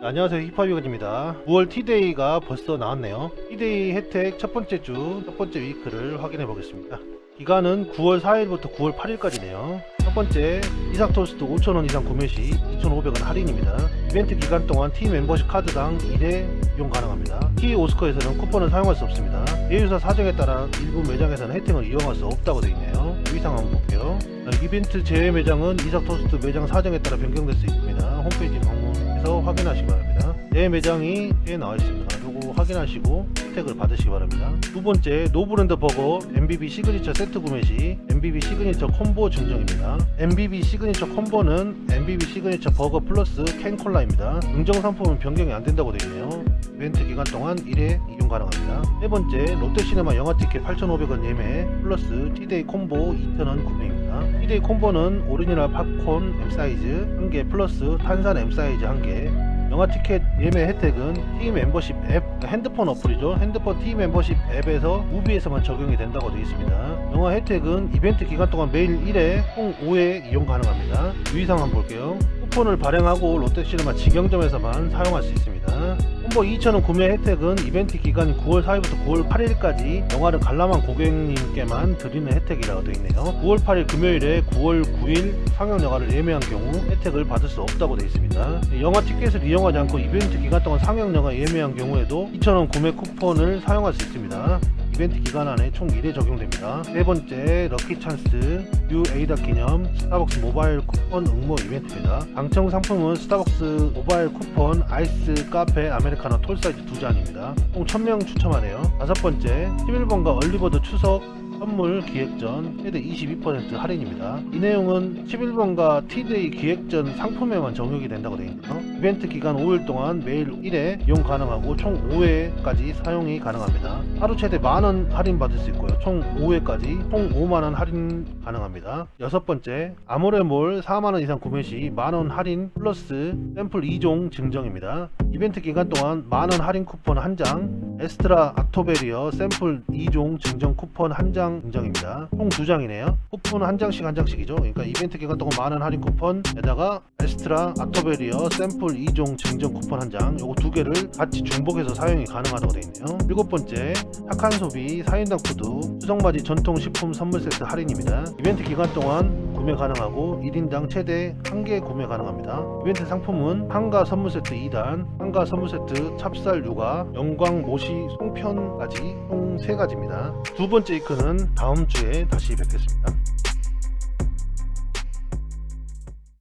네, 안녕하세요. 힙합이건입니다. 9월 T데이가 벌써 나왔네요. T데이 혜택 첫 번째 주 첫 번째 위크를 확인해 보겠습니다. 기간은 9월 4일부터 9월 8일까지네요. 첫 번째 이삭 토스트 5,000원 이상 구매 시 2,500원 할인입니다. 이벤트 기간 동안 T 멤버십 카드당 1회 이용 가능합니다. T 오스커에서는 쿠폰을 사용할 수 없습니다. 예유사 사정에 따라 일부 매장에서는 혜택을 이용할 수 없다고 되어 있네요. 위상 한번 볼게요. 이벤트 제외 매장은 이삭 토스트 매장 사정에 따라 변경될 수 있습니다. 홈페이지 방문 확인하시기 바랍니다. 내 매장이 에 나와 있습니다 확인하시고 혜택을 받으시기 바랍니다. 두 번째 노브랜드 버거 MBB 시그니처 세트 구매 시 MBB 시그니처 콤보 증정입니다. MBB 시그니처 콤보는 MBB 시그니처 버거 플러스 캔콜라입니다. 긍정 상품은 변경이 안 된다고 되어 있네요. 이벤트 기간 동안 1회 이용 가능합니다. 세 번째 롯데시네마 영화 티켓 8,500원 예매 플러스 T데이 콤보 2,000원 구매입니다. T데이 콤보는 오리지널 팝콘 M 사이즈 1개 플러스 탄산 M 사이즈 1개 영화 티켓 예매 혜택은 T 멤버십 앱 핸드폰 어플이죠. 핸드폰 T 멤버십 앱에서 무비에서만 적용이 된다고 되어 있습니다. 영화 혜택은 이벤트 기간 동안 매일 1회 총 5회 이용 가능합니다. 유의사항 한번 볼게요. 쿠폰을 발행하고 롯데시네마 직영점에서만 사용할 수 있습니다 콤보 2,000원 구매 혜택은 이벤트 기간인 9월 4일부터 9월 8일까지 영화를 관람한 고객님께만 드리는 혜택이라고 되어 있네요. 9월 8일 금요일에 9월 9일 상영 영화를 예매한 경우 혜택을 받을 수 없다고 되어 있습니다. 영화 티켓을 이용하지 않고 이벤트 기간 동안 상영 영화 예매한 경우에도 2,000원 구매 쿠폰을 사용할 수 있습니다 이벤트 기간 안에 총 1회 적용됩니다. 세 번째 럭키 찬스 뉴 에이다 기념 스타벅스 모바일 쿠폰 응모 이벤트입니다. 당첨 상품은 스타벅스 모바일 쿠폰 아이스 카페 아메리카노 톨 사이즈 두 잔입니다. 총 1000명 추첨하네요. 다섯 번째 11번가 얼리버드 추석 선물 기획전 최대 22% 할인입니다. 이 내용은 11번가 T데이 기획전 상품에만 적용이 된다고 되어 있네요. 이벤트 기간 5일 동안 매일 1회 이용 가능하고 총 5회까지 사용이 가능합니다. 하루 최대 만원 할인 받을 수 있고요. 총 5회까지 총 5만원 할인 가능합니다. 여섯 번째 아모레몰 4만원 이상 구매 시 만원 할인 플러스 샘플 2종 증정입니다. 이벤트 기간 동안 만원 할인 쿠폰 1장 에스트라 악토베리어 샘플 2종 증정 쿠폰 1장 증정입니다. 총 2장이네요. 쿠폰 한 장씩 한 장씩이죠. 그러니까 이벤트 기간 동안 만원 할인 쿠폰에다가 에스트라 악토베리어 샘플 2종 증정 쿠폰 한 장, 요거 두 개를 같이 중복해서 사용이 가능하다고 되어 있네요. 일곱 번째, 착한 소비 4인당 푸드 수정바지 전통 식품 선물 세트 할인입니다. 이벤트 기간 동안 구매 가능하고 1인당 최대 1개 구매 가능합니다. 이벤트 상품은 한가 선물 세트 2단, 한가 선물 세트 찹쌀 육아, 영광 모시 송편까지 총 3가지입니다. 두 번째 이크는 다음 주에 다시 뵙겠습니다.